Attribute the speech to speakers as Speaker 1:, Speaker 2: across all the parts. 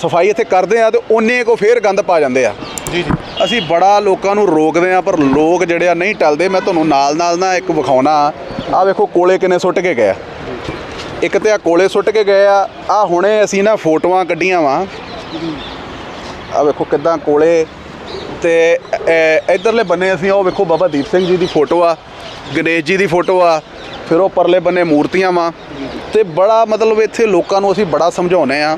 Speaker 1: ਸਫ਼ਾਈ ਇੱਥੇ ਕਰਦੇ ਆ ਤੇ ਉਹਨੇ ਕੋ ਫੇਰ ਗੰਦ ਪਾ ਜਾਂਦੇ ਆ।
Speaker 2: ਜੀ ਜੀ।
Speaker 1: ਅਸੀਂ ਬੜਾ ਲੋਕਾਂ ਨੂੰ ਰੋਕਦੇ ਆ ਪਰ ਲੋਕ ਜਿਹੜੇ ਆ ਨਹੀਂ ਟਲਦੇ। ਮੈਂ ਤੁਹਾਨੂੰ ਨਾਲ ਨਾਲ ਨਾ ਇੱਕ ਵਿਖਾਉਣਾ। ਆ ਵੇਖੋ ਕੋਲੇ ਕਿੰਨੇ ਸੁੱਟ ਕੇ ਗਏ ਆ। ਇੱਕ ਤੇ ਆ ਕੋਲੇ ਸੁੱਟ ਕੇ ਗਏ ਆ। ਆ ਹੁਣੇ ਅਸੀਂ ਨਾ ਫੋਟੋਆਂ ਕੱਢੀਆਂ ਵਾ। ਆ ਵੇਖੋ ਕਿਦਾਂ ਕੋਲੇ ਤੇ ਇਧਰਲੇ ਬੰਨੇ ਅਸੀਂ ਉਹ ਵੇਖੋ ਬਾਬਾ ਦੀਪ ਸਿੰਘ ਜੀ ਦੀ ਫੋਟੋ ਆ ਗਣੇਸ਼ ਜੀ ਦੀ ਫੋਟੋ ਆ ਫਿਰ ਉਹ ਪਰਲੇ ਬੰਨੇ ਮੂਰਤੀਆਂ ਵਾ। ਤੇ ਬੜਾ ਮਤਲਬ ਇੱਥੇ ਲੋਕਾਂ ਨੂੰ ਅਸੀਂ ਬੜਾ ਸਮਝਾਉਨੇ ਆ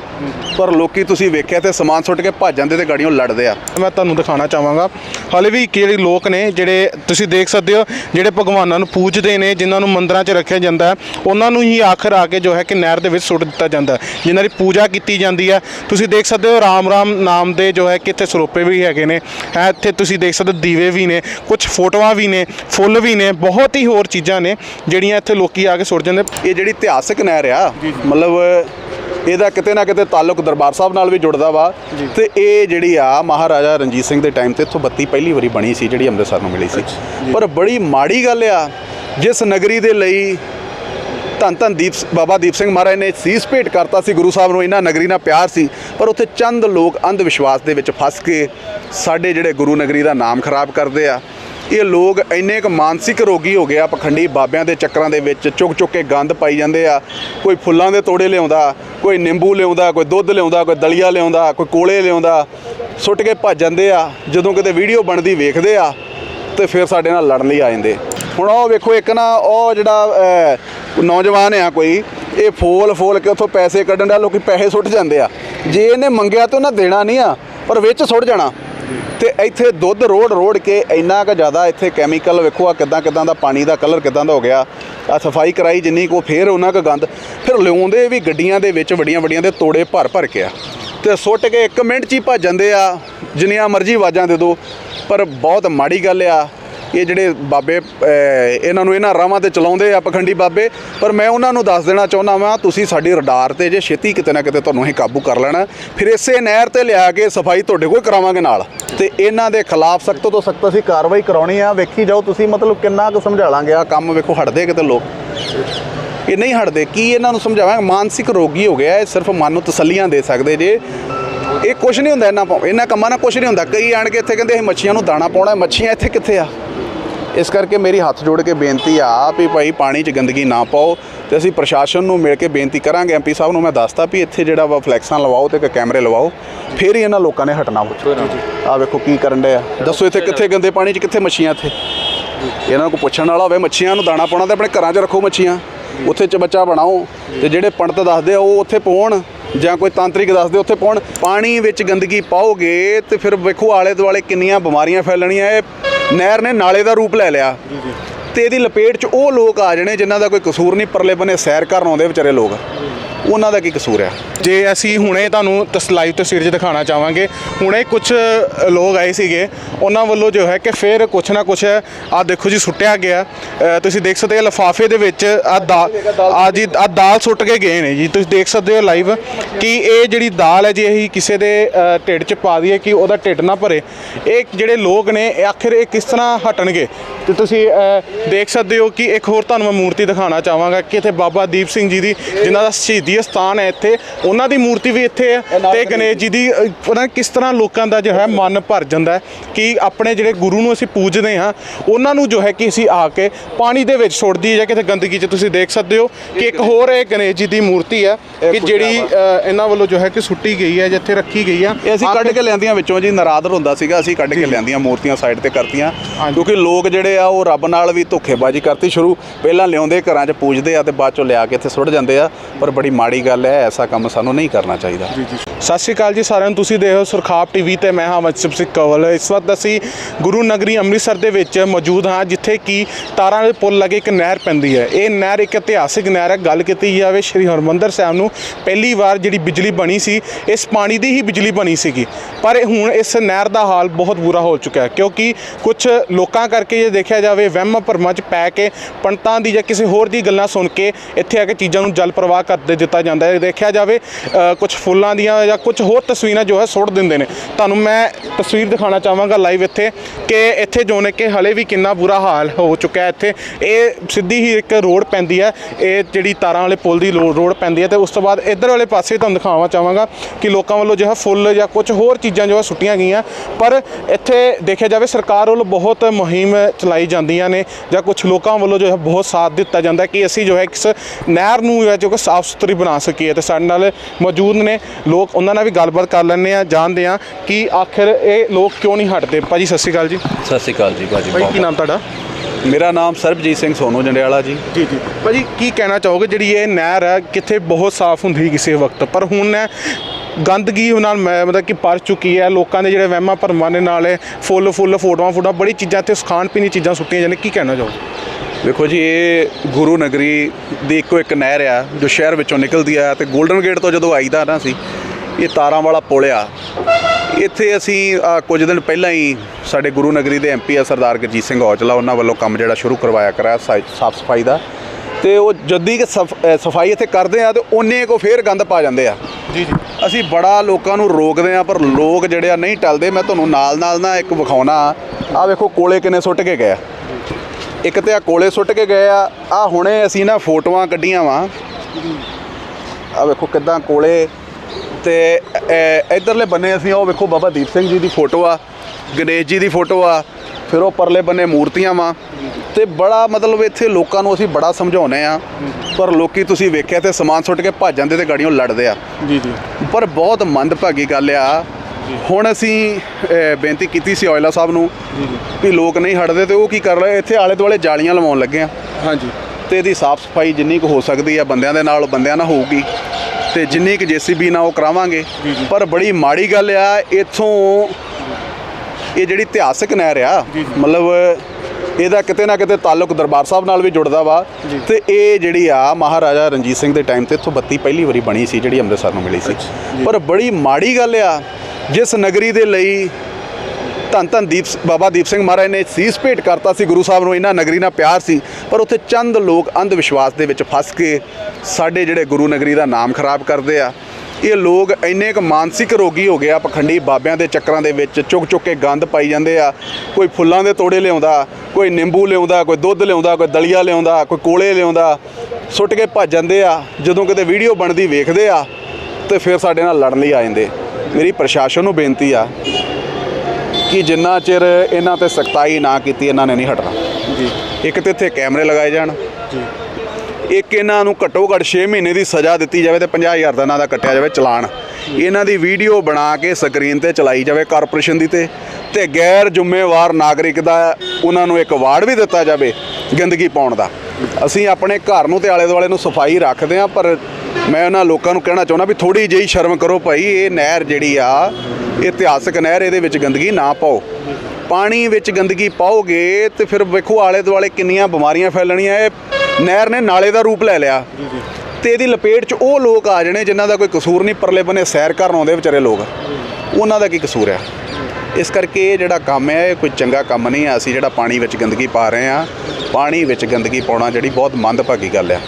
Speaker 1: ਪਰ ਲੋਕੀ ਤੁਸੀਂ ਵੇਖਿਆ ਤੇ ਸਮਾਨ ਸੁੱਟ ਕੇ ਭੱਜ ਜਾਂਦੇ ਤੇ ਗਾੜੀਆਂ ਲੜਦੇ ਆ।
Speaker 2: ਮੈਂ ਤੁਹਾਨੂੰ ਦਿਖਾਣਾ ਚਾਹਾਂਗਾ। ਹਾਲੇ ਵੀ ਜਿਹੜੇ ਲੋਕ ਨੇ ਜਿਹੜੇ ਤੁਸੀਂ ਦੇਖ ਸਕਦੇ ਹੋ ਜਿਹੜੇ ਭਗਵਾਨਾਂ ਨੂੰ ਪੂਜਦੇ ਨੇ ਜਿਨ੍ਹਾਂ ਨੂੰ ਮੰਦਰਾਂ 'ਚ ਰੱਖਿਆ ਜਾਂਦਾ ਹੈ ਉਹਨਾਂ ਨੂੰ ਹੀ ਆਖਰ ਆ ਕੇ ਜੋ ਹੈ ਕਿ ਨਹਿਰ ਦੇ ਵਿੱਚ ਸੁੱਟ ਦਿੱਤਾ ਜਾਂਦਾ ਹੈ ਜਿਨ੍ਹਾਂ ਦੀ ਪੂਜਾ ਕੀਤੀ ਜਾਂਦੀ ਹੈ। ਤੁਸੀਂ ਦੇਖ ਸਕਦੇ ਹੋ ਰਾਮ ਰਾਮ ਨਾਮ ਦੇ ਜੋ ਹੈ ਕਿ ਇੱਥੇ ਸਰੋਪੇ ਵੀ ਹੈਗੇ ਨੇ। ਹੈ ਇੱਥੇ ਤੁਸੀਂ ਦੇਖ ਸਕਦੇ ਹੋ ਦੀਵੇ ਵੀ ਨੇ ਕੁਝ ਫੋਟੋਆਂ ਵੀ ਨੇ ਫੁੱਲ ਵੀ ਨੇ ਬਹੁਤ ਹੀ ਹੋਰ ਚੀਜ਼ਾਂ ਨੇ ਜਿਹੜੀਆਂ ਇੱਥੇ ਲੋਕੀ ਆ ਕੇ ਸੁੱਟ ਜਾਂਦੇ।
Speaker 1: ਇਹ ਜਿਹੜੀ ਇਤਿਹਾਸਕ ਨਹਿਰ ਆ। ਮਤਲਬ ਇਹਦਾ ਕਿਤੇ ਨਾ ਕਿਤੇ ਤਾਲੁਕ ਦਰਬਾਰ ਸਾਹਿਬ ਨਾਲ ਵੀ ਜੁੜਦਾ ਵਾ। ਤੇ ਇਹ ਜਿਹੜੀ ਆ ਮਹਾਰਾਜਾ ਰਣਜੀਤ ਸਿੰਘ ਦੇ ਟਾਈਮ ਤੇ ਇੱਥੋਂ ਬੱਤੀ ਪਹਿਲੀ ਵਾਰੀ ਬਣੀ ਸੀ ਜਿਹੜੀ ਅੰਮ੍ਰਿਤਸਰ ਨੂੰ ਮਿਲੀ ਸੀ। ਪਰ ਬੜੀ ਮਾੜੀ ਗੱਲ ਆ ਜਿਸ ਨਗਰੀ ਦੇ ਲਈ ਧੰਨ ਧੰਨ ਦੀਪ ਬਾਬਾ ਦੀਪ ਸਿੰਘ ਮਹਾਰਾਜ ਨੇ ਸੀਸ ਭੇਟ ਕਰਤਾ ਸੀ ਗੁਰੂ ਸਾਹਿਬ ਨੂੰ ਇਹਨਾਂ ਨਗਰੀ ਨਾਲ ਪਿਆਰ ਸੀ। ਪਰ ਉੱਥੇ ਚੰਦ ਲੋਕ ਅੰਧ ਵਿਸ਼ਵਾਸ ਦੇ ਵਿੱਚ ਫਸ ਕੇ ਸਾਡੇ ਜਿਹੜੇ ਗੁਰੂ ਨਗਰੀ ਦਾ ਨਾਮ ਖਰਾਬ ਕਰਦੇ ਆ। ਇਹ ਲੋਕ ਇੰਨੇ ਕੁ ਮਾਨਸਿਕ ਰੋਗੀ ਹੋ ਗਏ ਆ, ਪਖੰਡੀ ਬਾਬਿਆਂ ਦੇ ਚੱਕਰਾਂ ਦੇ ਵਿੱਚ ਚੁੱਕ ਚੁੱਕ ਕੇ ਗੰਦ ਪਾਈ ਜਾਂਦੇ ਆ। ਕੋਈ ਫੁੱਲਾਂ ਦੇ ਤੋੜੇ ਲਿਆਉਂਦਾ, ਕੋਈ ਨਿੰਬੂ ਲਿਆਉਂਦਾ, ਕੋਈ ਦੁੱਧ ਲਿਆਉਂਦਾ, ਕੋਈ ਦਲੀਆ ਲਿਆਉਂਦਾ, ਕੋਈ ਕੋਲੇ ਲਿਆਉਂਦਾ, ਸੁੱਟ ਕੇ ਭੱਜ ਜਾਂਦੇ ਆ। ਜਦੋਂ ਕਿਤੇ ਵੀਡੀਓ ਬਣਦੀ ਵੇਖਦੇ ਆ, ਤੇ ਫਿਰ ਸਾਡੇ ਨਾਲ ਲੜਨ ਲਈ ਆ ਜਾਂਦੇ। ਹੁਣ ਉਹ ਵੇਖੋ ਇੱਕ ਨਾ ਉਹ ਜਿਹੜਾ ਨੌਜਵਾਨ ਆ ਕੋਈ, ਇਹ ਫੋਲ ਫੋਲ ਕੇ ਉੱਥੋਂ ਪੈਸੇ ਕੱਢਣ ਦਾ ਲੋਕੀ ਪੈਸੇ ਸੁੱਟ ਜਾਂਦੇ ਆ। ਜੇ ਇਹਨੇ ਮੰਗਿਆ ਤਾਂ ਉਹਨਾਂ ਦੇਣਾ ਨਹੀਂ ਆ, ਪਰ ਵਿੱਚ ਸੁੱਟ ਜਾਣਾ। ਤੇ ਇੱਥੇ ਦੁੱਧ ਰੋੜ ਰੋੜ ਕੇ ਇੰਨਾ ਕੁ ਜ਼ਿਆਦਾ ਇੱਥੇ ਕੈਮੀਕਲ ਵੇਖੋ ਆ ਕਿਦਾਂ ਕਿਦਾਂ ਦਾ ਪਾਣੀ ਦਾ ਕਲਰ ਕਿਦਾਂ ਦਾ ਹੋ ਗਿਆ। ਆ ਸਫ਼ਾਈ ਕਰਾਈ ਜਿੰਨੀ ਕੋ ਫੇਰ ਉਹਨਾਂ ਕੁ ਗੰਦ। ਫਿਰ ਲਿਆਉਂਦੇ ਵੀ ਗੱਡੀਆਂ ਦੇ ਵਿੱਚ ਵੱਡੀਆਂ ਵੱਡੀਆਂ ਦੇ ਤੋੜੇ ਭਰ ਭਰ ਕੇ ਆ। ਤੇ ਸੁੱਟ ਕੇ 1 ਮਿੰਟ 'ਚ ਹੀ ਭੱਜ ਜਾਂਦੇ ਆ। ਜਿੰਨੀਆਂ ਮਰਜ਼ੀ ਆਵਾਜ਼ਾਂ ਦੇ ਦਿਓ, ਪਰ ਬਹੁਤ ਮਾੜੀ ਗੱਲ ਆ। ਇਹ ਜਿਹੜੇ ਬਾਬੇ ਇਹਨਾਂ ਨੂੰ ਇਹਨਾਂ ਰਾਵਾਂ ਤੇ ਚਲਾਉਂਦੇ ਆ ਪਖੰਡੀ ਬਾਬੇ, ਪਰ ਮੈਂ ਉਹਨਾਂ ਨੂੰ ਦੱਸ ਦੇਣਾ ਚਾਹੁੰਦਾ ਵਾਂ, ਤੁਸੀਂ ਸਾਡੀ ਰਡਾਰ ਤੇ ਜੇ ਛੇਤੀ ਕਿਤੇ ਨਾ ਕਿਤੇ ਤੁਹਾਨੂੰ ਅਸੀਂ ਕਾਬੂ ਕਰ ਲੈਣਾ। ਫਿਰ ਇਸੇ ਨਹਿਰ ਤੇ ਲਿਆ ਕੇ ਸਫ਼ਾਈ ਤੁਹਾਡੇ ਕੋਲ ਕਰਾਵਾਂਗੇ ਨਾਲ। ਤੇ ਇਹਨਾਂ ਦੇ ਖਿਲਾਫ ਸਖਤ ਤੋਂ ਸਖਤ ਅਸੀਂ ਕਾਰਵਾਈ ਕਰਾਉਣੀ ਆ। ਵੇਖੀ ਜਾਓ ਤੁਸੀਂ, ਮਤਲਬ ਕਿੰਨਾ ਕੁ ਸਮਝਾ ਲਾਂਗੇ ਆ ਕੰਮ, ਵੇਖੋ ਹਟਦੇ ਕਿਤੇ ਲੋਕ। ਇਹ ਨਹੀਂ ਹਟਦੇ, ਕੀ ਇਹਨਾਂ ਨੂੰ ਸਮਝਾਵਾਂਗੇ? ਮਾਨਸਿਕ ਰੋਗੀ ਹੋ ਗਿਆ, ਇਹ ਸਿਰਫ ਮਨ ਨੂੰ ਤਸੱਲੀਆਂ ਦੇ ਸਕਦੇ ਜੇ। ਇਹ ਕੁਝ ਨਹੀਂ ਹੁੰਦਾ ਇਹਨਾਂ ਇਹਨਾਂ ਕੰਮਾਂ ਨਾਲ ਕੁਝ ਨਹੀਂ ਹੁੰਦਾ। ਕਈ ਆਣ ਕੇ ਇੱਥੇ ਕਹਿੰਦੇ ਅਸੀਂ ਮੱਛੀਆਂ ਨੂੰ ਦਾਣਾ ਪਾਉਣਾ, ਮੱਛੀਆਂ ਇੱਥੇ ਕਿੱਥੇ ਆ? ਇਸ ਕਰਕੇ ਮੇਰੀ ਹੱਥ ਜੋੜ ਕੇ ਬੇਨਤੀ ਆ ਵੀ ਭਾਈ ਪਾਣੀ 'ਚ ਗੰਦਗੀ ਨਾ ਪਾਓ ਤੇ ਅਸੀਂ ਪ੍ਰਸ਼ਾਸਨ ਨੂੰ ਮਿਲ ਕੇ ਬੇਨਤੀ ਕਰਾਂਗੇ ਐਮਪੀ ਸਾਹਿਬ ਨੂੰ ਮੈਂ ਦੱਸਤਾ ਵੀ ਇੱਥੇ ਜਿਹੜਾ ਵਾ ਫਲੈਕਸਾਂ ਲਵਾਓ ਤੇ ਇੱਕ ਕੈਮਰੇ ਲਵਾਓ ਫਿਰ ਹੀ ਇਹਨਾਂ ਲੋਕਾਂ ਨੇ ਹਟਣਾ ਆ ਵੇਖੋ ਕੀ ਕਰਨ ਦੇ ਆ। ਦੱਸੋ ਇੱਥੇ ਕਿੱਥੇ ਗੰਦੇ ਪਾਣੀ 'ਚ ਕਿੱਥੇ ਮੱਛੀਆਂ ਇੱਥੇ? ਇਹਨਾਂ ਨੂੰ ਪੁੱਛਣ ਵਾਲਾ ਹੋਵੇ ਮੱਛੀਆਂ ਨੂੰ ਦਾਣਾ ਪਾਉਣਾ ਤੇ ਆਪਣੇ ਘਰਾਂ 'ਚ ਰੱਖੋ ਮੱਛੀਆਂ। ਉੱਥੇ ਚ ਬੱਚਾ ਬਣਾਓ ਤੇ ਜਿਹੜੇ ਪੰਡਤ ਦੱਸਦੇ ਆ ਉਹ ਉੱਥੇ ਪਾਉਣ ਜਾਂ ਕੋਈ ਤਾਂਤਰਿਕ ਦੱਸਦੇ ਉੱਥੇ ਪਾਉਣ। ਪਾਣੀ ਵਿੱਚ ਗੰਦਗੀ ਪਾਓਗੇ ਤੇ ਫਿਰ ਵੇਖੋ ਆਲੇ ਦੁਆਲੇ ਕਿੰਨੀਆਂ ਬਿਮਾਰੀਆਂ ਫੈਲਣੀਆਂ ਇਹ ਨਹਿਰ ਨੇ ਨਾਲੇ ਦਾ ਰੂਪ ਲੈ ਲਿਆ। ਤੇ ਇਹਦੀ ਲਪੇਟ 'ਚ ਉਹ ਲੋਕ ਆ ਜਾਣੇ ਜਿਨ੍ਹਾਂ ਦਾ ਕੋਈ ਕਸੂਰ ਨਹੀਂ ਪਰਲੇ ਬੰਨੇ ਸੈਰ ਕਰਨ ਆਉਂਦੇ ਵਿਚਾਰੇ ਲੋਕ। ਉਹਨਾਂ ਦਾ ਕੀ ਕਸੂਰ ਆ?
Speaker 2: ਜੇ ਅਸੀਂ ਹੁਣੇ ਤੁਹਾਨੂੰ ਤਸ ਲਾਈਵ ਤਸਵੀਰ 'ਚ ਦਿਖਾਉਣਾ ਚਾਹਾਂਗੇ, ਹੁਣੇ ਕੁਝ ਲੋਕ ਆਏ ਸੀਗੇ, ਉਹਨਾਂ ਵੱਲੋਂ ਜੋ ਹੈ ਕਿ ਫਿਰ ਕੁਛ ਨਾ ਕੁਛ ਆ ਦੇਖੋ ਜੀ ਸੁੱਟਿਆ ਗਿਆ। ਤੁਸੀਂ ਦੇਖ ਸਕਦੇ ਹੋ ਲਫਾਫੇ ਦੇ ਵਿੱਚ ਆ ਦਾਲ ਆ ਜੀ ਆ ਦਾਲ ਸੁੱਟ ਕੇ ਗਏ ਨੇ ਜੀ। ਤੁਸੀਂ ਦੇਖ ਸਕਦੇ ਹੋ ਲਾਈਵ ਕਿ ਇਹ ਜਿਹੜੀ ਦਾਲ ਹੈ ਜੀ, ਇਹ ਕਿਸੇ ਦੇ ਢਿੱਡ 'ਚ ਪਾ ਦਈਏ ਕਿ ਉਹਦਾ ਢਿੱਡ ਨਾ ਭਰੇ। ਇਹ ਜਿਹੜੇ ਲੋਕ ਨੇ ਆਖਿਰ ਇਹ ਕਿਸ ਤਰ੍ਹਾਂ ਹਟਣਗੇ? ਤੇ ਤੁਸੀਂ ਦੇਖ ਸਕਦੇ ਹੋ ਕਿ ਇੱਕ ਹੋਰ ਤੁਹਾਨੂੰ ਮੈਂ ਮੂਰਤੀ ਦਿਖਾਉਣਾ ਚਾਹਾਂਗਾ ਕਿ ਇੱਥੇ ਬਾਬਾ ਦੀਪ ਸਿੰਘ ਜੀ ਦੀ, ਜਿਨ੍ਹਾਂ ਦਾ ਸ਼ਹੀਦੀ ਸਥਾਨ ਹੈ ਇੱਥੇ ਉਹਨਾਂ ਦੀ ਮੂਰਤੀ ਵੀ ਇੱਥੇ ਹੈ ਤੇ ਗਣੇਸ਼ ਜੀ ਦੀ ਨਹੀਂ ਕਿਸ ਤਰ੍ਹਾਂ ਲੋਕਾਂ ਦਾ ਜੋ ਹੈ ਮਨ ਭਰ ਜਾਂਦਾ ਹੈ ਕਿ ਆਪਣੇ ਜਿਹੜੇ ਗੁਰੂ ਨੂੰ ਅਸੀਂ ਪੂਜਦੇ ਹਾਂ ਉਹਨਾਂ ਨੂੰ ਜੋ ਹੈ ਕਿ ਅਸੀਂ ਆ ਕੇ ਪਾਣੀ ਦੇ ਵਿੱਚ ਸੁੱਟ ਦਈਏ ਜਾਂ ਕਿਤੇ ਗੰਦਗੀ 'ਚ ਤੁਸੀਂ ਦੇਖ ਸਕਦੇ ਹੋ ਕਿ ਇੱਕ ਹੋਰ ਇਹ ਗਣੇਸ਼ ਜੀ ਦੀ ਮੂਰਤੀ ਹੈ ਕਿ ਜਿਹੜੀ ਇਹਨਾਂ ਵੱਲੋਂ ਜੋ ਹੈ ਕਿ ਸੁੱਟੀ ਗਈ ਹੈ ਜਿੱਥੇ ਰੱਖੀ ਗਈ ਆ।
Speaker 1: ਇਹ ਅਸੀਂ ਕੱਢ ਕੇ ਲਿਆਂਦੀਆਂ ਵਿੱਚੋਂ ਜੀ ਨਰਾਦਰ ਹੁੰਦਾ ਸੀਗਾ ਅਸੀਂ ਕੱਢ ਕੇ ਲਿਆਂਦੀਆਂ ਮੂਰਤੀਆਂ ਸਾਈਡ ਤੇ ਕਰਤੀਆਂ। ਕਿਉਂਕਿ ਲੋਕ ਜਿਹੜੇ ਆ ਉਹ ਰੱਬ ਨਾਲ ਵੀ ਧੋਖੇਬਾਜ਼ੀ ਕਰਤੀ ਸ਼ੁਰੂ। ਪਹਿਲਾਂ ਲਿਆਉਂਦੇ ਘਰਾਂ 'ਚ ਪੂਜਦੇ ਆ ਤੇ ਬਾਅਦ 'ਚੋਂ ਲਿਆ ਕੇ ਇੱਥੇ ਸੁੱਟ ਜਾਂਦੇ ਆ। ਪਰ ਬੜੀ ਮਾੜੀ ਗੱਲ ਹੈ ਐਸਾ ਕੰਮ ਸਾਨੂੰ ਨਹੀਂ ਕਰਨਾ ਚਾਹੀਦਾ।
Speaker 2: ਸਤਿ ਸ਼੍ਰੀ ਅਕਾਲ ਜੀ ਸਾਰਿਆਂ ਨੂੰ ਤੁਸੀਂ ਦੇਖ ਰਹੇ ਹੋ ਸੁਰਖਾਬ ਟੀਵੀ ਤੇ ਮੈਂ ਹਾਂ ਮਨਸੂਬ ਸਿੰਘ ਕਵਲ। ਇਸ ਵਕਤ ਅਸੀਂ ਗੁਰੂ ਨਗਰੀ ਅੰਮ੍ਰਿਤਸਰ ਦੇ ਵਿੱਚ ਮੌਜੂਦ ਹਾਂ ਜਿੱਥੇ ਕਿ ਤਾਰਾਂ ਦੇ ਪੁੱਲ ਲਾਗੇ ਇੱਕ ਨਹਿਰ ਪੈਂਦੀ ਹੈ। ਇਹ ਨਹਿਰ ਇੱਕ ਇਤਿਹਾਸਿਕ ਨਹਿਰ ਹੈ। ਗੱਲ ਕੀਤੀ ਜਾਵੇ ਸ਼੍ਰੀ ਹਰਮੰਦਰ ਸਾਹਿਬ ਨੂੰ ਪਹਿਲੀ ਵਾਰ ਜਿਹੜੀ ਬਿਜਲੀ ਬਣੀ ਸੀ ਇਸ ਪਾਣੀ ਦੀ ਹੀ ਬਿਜਲੀ ਬਣੀ ਸੀਗੀ। ਪਰ ਹੁਣ ਇਸ ਨਹਿਰ ਦਾ ਹਾਲ ਬਹੁਤ ਬੁਰਾ ਹੋ ਚੁੱਕਾ ਹੈ ਕਿਉਂਕਿ ਕੁਝ ਲੋਕਾਂ ਕਰਕੇ ਜੇ ਦੇਖਿਆ ਜਾਵੇ ਵਹਿਮ ਭਰਮਾਂ 'ਚ ਪੈ ਕੇ ਪੰਡਤਾਂ ਦੀ ਜਾਂ ਕਿਸੇ ਹੋਰ ਦੀ ਗੱਲਾਂ ਸੁਣ ਕੇ ਇੱਥੇ ਆ ਕੇ ਚੀਜ਼ਾਂ ਨੂੰ ਜਲ ਪ੍ਰਵਾਹ ਕਰ ਦਿੱਤਾ ਜਾਂਦਾ ਹੈ। ਦੇਖਿਆ ਜਾਵੇ ਕੁਝ ਫੁੱਲਾਂ ਦੀਆਂ ਜਾਂ ਕੁਝ ਹੋਰ ਤਸਵੀਰਾਂ ਜੋ ਹੈ ਸੁੱਟ ਦਿੰਦੇ ਨੇ। ਤੁਹਾਨੂੰ ਮੈਂ ਤਸਵੀਰ ਦਿਖਾਉਣਾ ਚਾਹਾਂਗਾ ਲਾਈਵ ਇੱਥੇ ਕਿ ਇੱਥੇ ਜੋ ਨੇ ਕਿ ਹਲੇ ਵੀ ਕਿੰਨਾ ਬੁਰਾ ਹਾਲ ਹੋ ਚੁੱਕਾ ਹੈ ਇੱਥੇ। ਇਹ ਸਿੱਧੀ ਹੀ ਇੱਕ ਰੋਡ ਪੈਂਦੀ ਹੈ। ਇਹ ਜਿਹੜੀ ਤਾਰਾਂ ਵਾਲੇ ਪੁਲ ਦੀ ਲੋ- ਰੋਡ ਪੈਂਦੀ ਹੈ ਤੇ ਉਸ ਤੋਂ ਬਾਅਦ ਇੱਧਰ ਵਾਲੇ ਪਾਸੇ ਤੁਹਾਨੂੰ ਦਿਖਾਉਣਾ ਚਾਹਾਂਗਾ ਕਿ ਲੋਕਾਂ ਵੱਲੋਂ ਜੋ ਹੈ ਫੁੱਲ ਜਾਂ ਕੁਝ ਹੋਰ ਚੀਜ਼ਾਂ ਜੋ ਹੈ ਸੁੱਟੀਆਂ ਗਈਆਂ। ਪਰ ਇੱਥੇ ਦੇਖਿਆ ਜਾਵੇ ਸਰਕਾਰ ਵੱਲੋਂ ਬਹੁਤ ਮੁਹਿੰਮ ਚਲਾਈ ਜਾਂਦੀਆਂ ਨੇ ਜਾਂ ਕੁਝ ਲੋਕਾਂ ਵੱਲੋਂ ਜੋ ਹੈ ਬਹੁਤ ਸਾਥ ਦਿੱਤਾ ਜਾਂਦਾ ਕਿ ਅਸੀਂ ਜੋ ਹੈ ਇਸ ਨਹਿਰ ਨੂੰ ਜੋ ਹੈ ਜੋ ਕਿ ਸਾਫ਼ ਸੁਥਰੀ ਬਣਾ ਸਕੀਏ ਤੇ ਸਾਡੇ ਨਾਲ ਮੌਜੂਦ ਨੇ। ਲੋਕ ਉਹਨਾਂ ਨਾਲ ਵੀ ਗੱਲਬਾਤ ਕਰ ਲੈਂਦੇ ਆ ਜਾਣਦੇ ਆ ਕਿ ਆਖਿਰ ਇਹ ਲੋਕ ਕਿਉਂ ਨਹੀਂ ਹਟਦੇ। ਭਾਜੀ ਸਤਿ ਸ਼੍ਰੀ ਅਕਾਲ ਜੀ।
Speaker 3: ਸਤਿ ਸ਼੍ਰੀ ਅਕਾਲ ਜੀ ਭਾਜੀ
Speaker 2: ਭਾਈ ਕੀ ਨਾਮ ਤੁਹਾਡਾ?
Speaker 1: ਮੇਰਾ ਨਾਮ ਸਰਬਜੀਤ ਸਿੰਘ ਸੋਨੂ ਜੰਡਿਆਲਾ ਜੀ।
Speaker 2: ਜੀ ਜੀ। ਭਾਜੀ ਕੀ ਕਹਿਣਾ ਚਾਹੋਗੇ? ਜਿਹੜੀ ਇਹ ਨਹਿਰ ਹੈ ਕਿੱਥੇ ਬਹੁਤ ਸਾਫ਼ ਹੁੰਦੀ ਕਿਸੇ ਵਕਤ। ਪਰ ਹੁਣ ਗੰਦਗੀ ਨਾਲ ਮੈਂ ਮਤਲਬ ਕਿ ਭਰ ਚੁੱਕੀ ਹੈ। ਲੋਕਾਂ ਦੇ ਜਿਹੜੇ ਵਹਿਮਾਂ ਭਰਮਾਂ ਦੇ ਨਾਲ ਫੁੱਲ ਫੁੱਲ ਫੋਟੋਆਂ ਫੋਟੋਆਂ ਬੜੀ ਚੀਜ਼ਾਂ ਤੇ ਖਾਣ ਪੀਣ ਦੀ ਚੀਜ਼ਾਂ ਸੁੱਟੀਆਂ ਜਾਂਦੀਆਂ। ਕੀ ਕਹਿਣਾ ਚਾਹੋਗੇ?
Speaker 1: ਵੇਖੋ ਜੀ ਇਹ ਗੁਰੂ ਨਗਰੀ ਦੀ ਇੱਕੋ ਇੱਕ ਨਹਿਰ ਆ ਜੋ ਸ਼ਹਿਰ ਵਿੱਚੋਂ ਨਿਕਲਦੀ ਆ ਤੇ 골ਡਨ ਗੇਟ ਤੋਂ ਜਦੋਂ ਆਈਦਾ ਨਾ ਸੀ ਇਹ ਤਾਰਾਂ ਵਾਲਾ ਪੁਲ ਆ। ਇੱਥੇ ਅਸੀਂ ਕੁਝ ਦਿਨ ਪਹਿਲਾਂ ਹੀ ਸਾਡੇ ਗੁਰੂ ਨਗਰੀ ਦੇ ਐਮਪੀ ਆ ਸਰਦਾਰ ਗੁਰਜੀਤ ਸਿੰਘ ਔਜਲਾ ਉਹਨਾਂ ਵੱਲੋਂ ਕੰਮ ਜਿਹੜਾ ਸ਼ੁਰੂ ਕਰਵਾਇਆ ਕਰਾਇਆ ਸਾਫ਼ ਸਫ਼ਾਈ ਦਾ। ਤੇ ਉਹ ਜਦੀ ਕਿ ਸਫ਼ਾਈ ਇੱਥੇ ਕਰਦੇ ਆ ਤੇ ਉਹਨੇ ਕੋ ਫੇਰ ਗੰਦ ਪਾ ਜਾਂਦੇ ਆ।
Speaker 2: ਜੀ ਜੀ।
Speaker 1: ਅਸੀਂ ਬੜਾ ਲੋਕਾਂ ਨੂੰ ਰੋਕਦੇ ਆ ਪਰ ਲੋਕ ਜਿਹੜੇ ਆ ਨਹੀਂ ਟਲਦੇ। ਮੈਂ ਤੁਹਾਨੂੰ ਨਾਲ ਨਾਲ ਨਾ ਇੱਕ ਵਿਖਾਉਣਾ। ਆ ਵੇਖੋ ਕੋਲੇ ਕਿੰਨੇ ਸੁੱਟ ਕੇ ਗਏ ਆ। ਇੱਕ ਤੇ ਆ ਕੋਲੇ ਸੁੱਟ ਕੇ ਗਏ ਆ ਆ ਹੁਣੇ ਅਸੀਂ ਨਾ ਫੋਟੋਆਂ ਕੱਢੀਆਂ ਵਾ। ਆ ਵੇਖੋ ਕਿਦਾਂ ਕੋਲੇ ਤੇ ਇਧਰਲੇ ਬੰਨੇ ਅਸੀਂ ਉਹ ਵੇਖੋ ਬਾਬਾ ਦੀਪ ਸਿੰਘ ਜੀ ਦੀ ਫੋਟੋ ਆ ਗਣੇਸ਼ ਜੀ ਦੀ ਫੋਟੋ ਆ ਫਿਰ ਉਹ ਪਰਲੇ ਬੰਨੇ ਮੂਰਤੀਆਂ ਵਾ। ਤੇ ਬੜਾ ਮਤਲਬ ਇੱਥੇ ਲੋਕਾਂ ਨੂੰ ਅਸੀਂ ਬੜਾ ਸਮਝਾਉਨੇ ਆ ਪਰ ਲੋਕੀ ਤੁਸੀਂ ਵੇਖਿਆ ਤੇ ਸਮਾਨ ਸੁੱਟ ਕੇ ਭੱਜ ਜਾਂਦੇ ਤੇ ਗਾੜੀਆਂ ਲੜਦੇ ਆ।
Speaker 2: ਜੀ ਜੀ।
Speaker 1: ਪਰ ਬਹੁਤ ਮੰਦਭਾਗੀ ਗੱਲ ਆ ਹੁਣ ਅਸੀਂ ਬੇਨਤੀ ਕੀਤੀ ਸੀ ਔਇਲਾ ਸਾਹਿਬ ਨੂੰ ਵੀ ਲੋਕ ਨਹੀਂ ਹਟਦੇ ਤੇ ਉਹ ਕੀ ਕਰ ਰਹੇ? ਇੱਥੇ ਆਲੇ ਦੁਆਲੇ ਜਾਲੀਆਂ ਲਵਾਉਣ ਲੱਗੇ ਆ।
Speaker 2: ਹਾਂਜੀ।
Speaker 1: ਤੇ ਇਹਦੀ ਸਾਫ਼ ਸਫ਼ਾਈ ਜਿੰਨੀ ਕੁ ਹੋ ਸਕਦੀ ਆ ਬੰਦਿਆਂ ਦੇ ਨਾਲ ਬੰਦਿਆਂ ਨਾਲ ਹੋਊਗੀ। ਤੇ ਜਿੰਨੀ ਕੁ ਜੀਸੀਬੀ ਨਾਲ ਉਹ ਕਰਾਵਾਂਗੇ। ਪਰ ਬੜੀ ਮਾੜੀ ਗੱਲ ਆ ਇੱਥੋਂ ਇਹ ਜਿਹੜੀ ਇਤਿਹਾਸਕ ਨਹਿਰ ਆ ਮਤਲਬ ਇਹਦਾ ਕਿਤੇ ਨਾ ਕਿਤੇ ਤਾਲੁਕ ਦਰਬਾਰ ਸਾਹਿਬ ਨਾਲ ਵੀ ਜੁੜਦਾ ਵਾ। ਤੇ ਇਹ ਜਿਹੜੀ ਆ ਮਹਾਰਾਜਾ ਰਣਜੀਤ ਸਿੰਘ ਦੇ ਟਾਈਮ ਤੇ ਇੱਥੋਂ ਬੱਤੀ ਪਹਿਲੀ ਵਾਰੀ ਬਣੀ ਸੀ ਜਿਹੜੀ ਅੰਮ੍ਰਿਤਸਰ ਨੂੰ ਮਿਲੀ ਸੀ। ਪਰ ਬੜੀ ਮਾੜੀ ਗੱਲ ਆ ਜਿਸ ਨਗਰੀ ਦੇ ਲਈ ਧੰਨ ਧੰਨ ਦੀਪ ਬਾਬਾ ਦੀਪ ਸਿੰਘ ਮਹਾਰਾਜ ਨੇ ਸੀਸ ਭੇਟ ਕਰਤਾ ਸੀ, ਗੁਰੂ ਸਾਹਿਬ ਨੂੰ ਇਹਨਾਂ ਨਗਰੀ ਨਾਲ ਪਿਆਰ ਸੀ, ਪਰ ਉੱਥੇ ਚੰਦ ਲੋਕ ਅੰਧ ਵਿਸ਼ਵਾਸ ਦੇ ਵਿੱਚ ਫਸ ਕੇ ਸਾਡੇ ਜਿਹੜੇ ਗੁਰੂ ਨਗਰੀ ਦਾ ਨਾਮ ਖਰਾਬ ਕਰਦੇ ਆ। ਇਹ ਲੋਕ ਇੰਨੇ ਕੁ ਮਾਨਸਿਕ ਰੋਗੀ ਹੋ ਗਏ ਆ, ਪਖੰਡੀ ਬਾਬਿਆਂ ਦੇ ਚੱਕਰਾਂ ਦੇ ਵਿੱਚ ਚੁੱਕ ਚੁੱਕ ਕੇ ਗੰਦ ਪਾਈ ਜਾਂਦੇ ਆ। ਕੋਈ ਫੁੱਲਾਂ ਦੇ ਤੋੜੇ ਲਿਆਉਂਦਾ, ਕੋਈ ਨਿੰਬੂ ਲਿਆਉਂਦਾ, ਕੋਈ ਦੁੱਧ ਲਿਆਉਂਦਾ, ਕੋਈ ਦਲੀਆ ਲਿਆਉਂਦਾ, ਕੋਈ ਕੋਲੇ ਲਿਆਉਂਦਾ, ਸੁੱਟ ਕੇ ਭੱਜ ਜਾਂਦੇ ਆ। ਜਦੋਂ ਕਿਤੇ ਵੀਡੀਓ ਬਣਦੀ ਵੇਖਦੇ ਆ, ਤੇ ਫਿਰ ਸਾਡੇ ਨਾਲ ਲੜਨ ਲਈ ਆ ਜਾਂਦੇ। ਮੇਰੀ ਪ੍ਰਸ਼ਾਸਨ ਨੂੰ ਬੇਨਤੀ ਆ ਕਿ ਜਿੰਨਾ ਚਿਰ ਇਹਨਾਂ ਤੇ ਸਖਤਾਈ ਨਾ ਕੀਤੀ ਇਹਨਾਂ ਨੇ ਨਹੀਂ ਹਟਣਾ।
Speaker 2: ਜੀ।
Speaker 1: ਇੱਕ ਤੇ ਇੱਥੇ ਕੈਮਰੇ ਲਗਾਏ ਜਾਣ।
Speaker 2: ਜੀ।
Speaker 1: ਇੱਕ ਇਹਨਾਂ ਨੂੰ ਘੱਟੋ ਘੱਟ 6 ਮਹੀਨੇ ਦੀ ਸਜ਼ਾ ਦਿੱਤੀ ਜਾਵੇ ਤੇ 50000 ਦਾ ਇਹਨਾਂ ਦਾ ਕੱਟਿਆ ਜਾਵੇ ਚਲਾਨ। ਇਹਨਾਂ ਦੀ ਵੀਡੀਓ ਬਣਾ ਕੇ ਸਕਰੀਨ ਤੇ ਚਲਾਈ ਜਾਵੇ ਕਾਰਪੋਰੇਸ਼ਨ ਦੀ ਤੇ। ਤੇ ਗੈਰ ਜ਼ਿੰਮੇਵਾਰ ਨਾਗਰਿਕ ਦਾ ਉਹਨਾਂ ਨੂੰ ਇੱਕ ਅਵਾਰਡ ਵੀ ਦਿੱਤਾ ਜਾਵੇ ਗੰਦਗੀ ਪਾਉਣ ਦਾ। ਅਸੀਂ ਆਪਣੇ ਘਰ ਨੂੰ ਤੇ ਆਲੇ ਦੁਆਲੇ ਨੂੰ ਸਫ਼ਾਈ ਰੱਖਦੇ ਹਾਂ ਪਰ ਮੈਂ ਉਹਨਾਂ ਲੋਕਾਂ ਨੂੰ ਕਹਿਣਾ ਚਾਹੁੰਦਾ ਵੀ ਥੋੜੀ ਜਿਹੀ ਸ਼ਰਮ ਕਰੋ ਭਾਈ ਇਹ ਨਹਿਰ ਜਿਹੜੀ ਆ ਇਤਿਹਾਸਕ ਨਹਿਰ ਇਹਦੇ ਵਿੱਚ ਗੰਦਗੀ ਨਾ ਪਾਓ। ਪਾਣੀ ਵਿੱਚ ਗੰਦਗੀ ਪਾਓਗੇ ਤੇ ਫਿਰ ਵੇਖੋ ਆਲੇ ਦੁਆਲੇ ਕਿੰਨੀਆਂ ਬਿਮਾਰੀਆਂ ਫੈਲਣੀਆਂ ਇਹ ਨਹਿਰ ਨੇ ਨਾਲੇ ਦਾ ਰੂਪ ਲੈ ਲਿਆ। ਤੇ ਇਹਦੀ ਲਪੇਟ 'ਚ ਉਹ ਲੋਕ ਆ ਜਾਣੇ ਜਿਨ੍ਹਾਂ ਦਾ ਕੋਈ ਕਸੂਰ ਨਹੀਂ ਪਰਲੇ ਬੰਨੇ ਸੈਰ ਕਰਨ ਆਉਂਦੇ ਵਿਚਾਰੇ ਲੋਕ। ਉਹਨਾਂ ਦਾ ਕੀ ਕਸੂਰ ਹੈ ਇਸ ਕਰਕੇ ਇਹ ਜਿਹੜਾ ਕੰਮ ਹੈ ਇਹ ਕੋਈ ਚੰਗਾ ਕੰਮ ਨਹੀਂ ਹੈ। ਅਸੀਂ ਜਿਹੜਾ ਪਾਣੀ ਵਿੱਚ ਗੰਦਗੀ ਪਾ ਰਹੇ ਹਾਂ ਪਾਣੀ ਵਿੱਚ ਗੰਦਗੀ ਪਾਉਣਾ ਜਿਹੜੀ ਬਹੁਤ ਮੰਦਭਾਗੀ ਗੱਲ ਹੈ